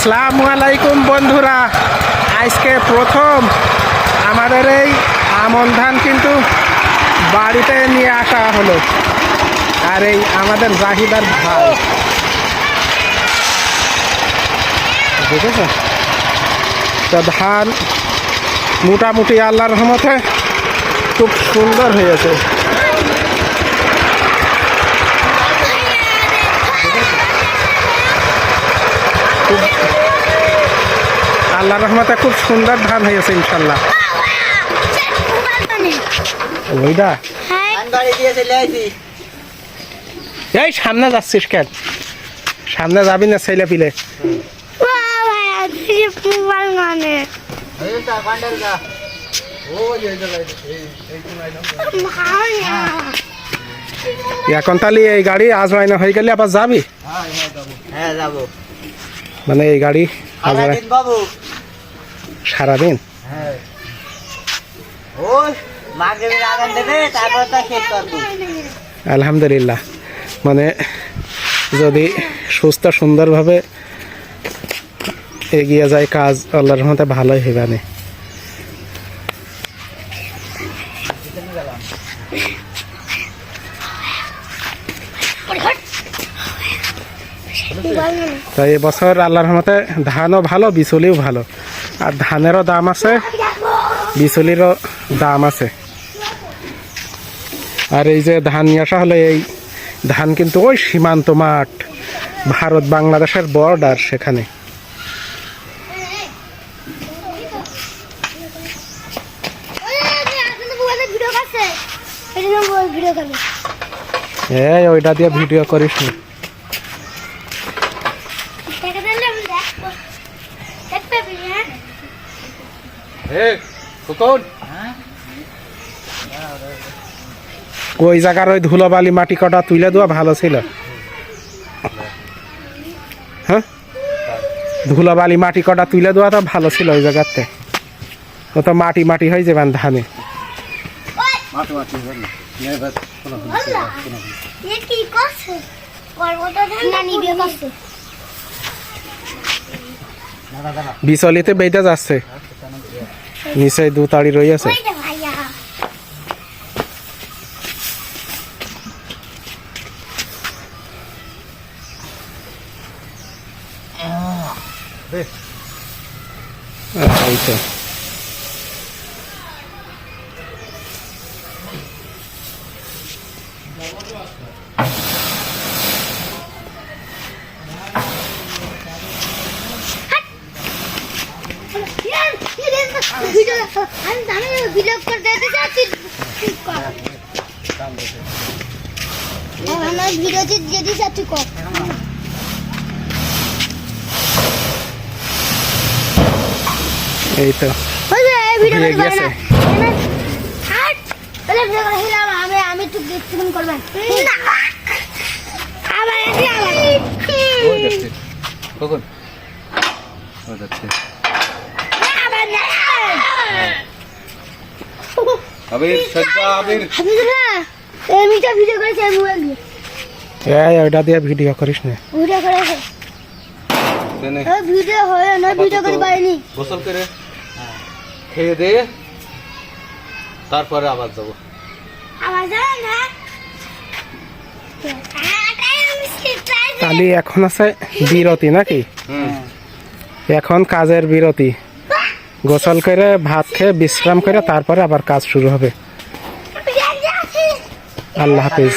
আসসালামু আলাইকুম বন্ধুরা। আজকে প্রথম আমাদের এই আমন ধান কিন্তু বাড়িতে নিয়ে আসা হলো। আর এই আমাদের জাহিদার ভাই। বুঝেছ তো ধান মোটামুটি আল্লাহর রহমতে খুব সুন্দর হয়েছে। আল্লাহর রহমতে খুব সুন্দর ধান হয়েছে ইনশাল্লাহ। ওইটা এই সামনে যাচ্ছিস কেন? সামনে যাবি না ছেলে পিলে? এখন তাহলে এই গাড়ি আজ মাইনা হয়ে গেলে আবার যাবি? হ্যাঁ যাব। মানে এই গাড়ি বাবু সারাদিন? হ্যাঁ। ও মাগরিবের আগান দেবে তারপর তা শেষ করব আলহামদুলিল্লাহ। মানে যদি সুস্থ সুন্দরভাবে এগিয়ে যায় কাজ আল্লাহর রহমতে ভালোই হবে না তাই এবছর আল্লাহর রহমতে ধানও ভালো বিচুলিও ভালো। আর ধানেরও দাম আছে বিচুলিরও দাম আছে। আর এই যে ধান নিয়ে আসা হলে এই ধান কিন্তু ওই সীমান্ত মাঠ ভারত বাংলাদেশের বর্ডার সেখানে। এই ওইটা দিয়ে ভিডিও করিস না? হ্যাঁ ওই জায়গার ওই ধুলোবালি মাটি কটা তুলে দেওয়া ভালো ছিল। হ্যাঁ? ধুলোবালি মাটি কটা তুলে দেওয়া তো ভালো ছিল ওই জায়গাতে। ও তো মাটি মাটি হয়ে যাবেন ধানে। বিচলিতে বেঁধে যাচ্ছে। নিচে দু তাড়ি রই আছে। ওই যে ভিডিও আমি আমার ভিডিওতে কর এই তো এই ভিডিও করে না আমি আমি একটু করবেন আবার আবার কখন আবার না আবির সজ্জা আবির। হাবিবুল্লাহ এই মিটা ভিডিও করেছে আমি মোবাইল দিয়ে এই ওইটা দিয়ে ভিডিও করিস না। ভিডিও করেছে। তেনে ওই ভিডিও হয় না ভিডিও করে পারিনি গোসল করে। খেয়ে দে। তারপরে আবার যাব। আবার যায় না? তাহলে এখন আছে বিরতি নাকি? এখন কাজের বিরতি। গোসল করে ভাত খেয়ে বিশ্রাম করে তারপরে আবার কাজ শুরু হবে। আল্লাহ হাফিজ।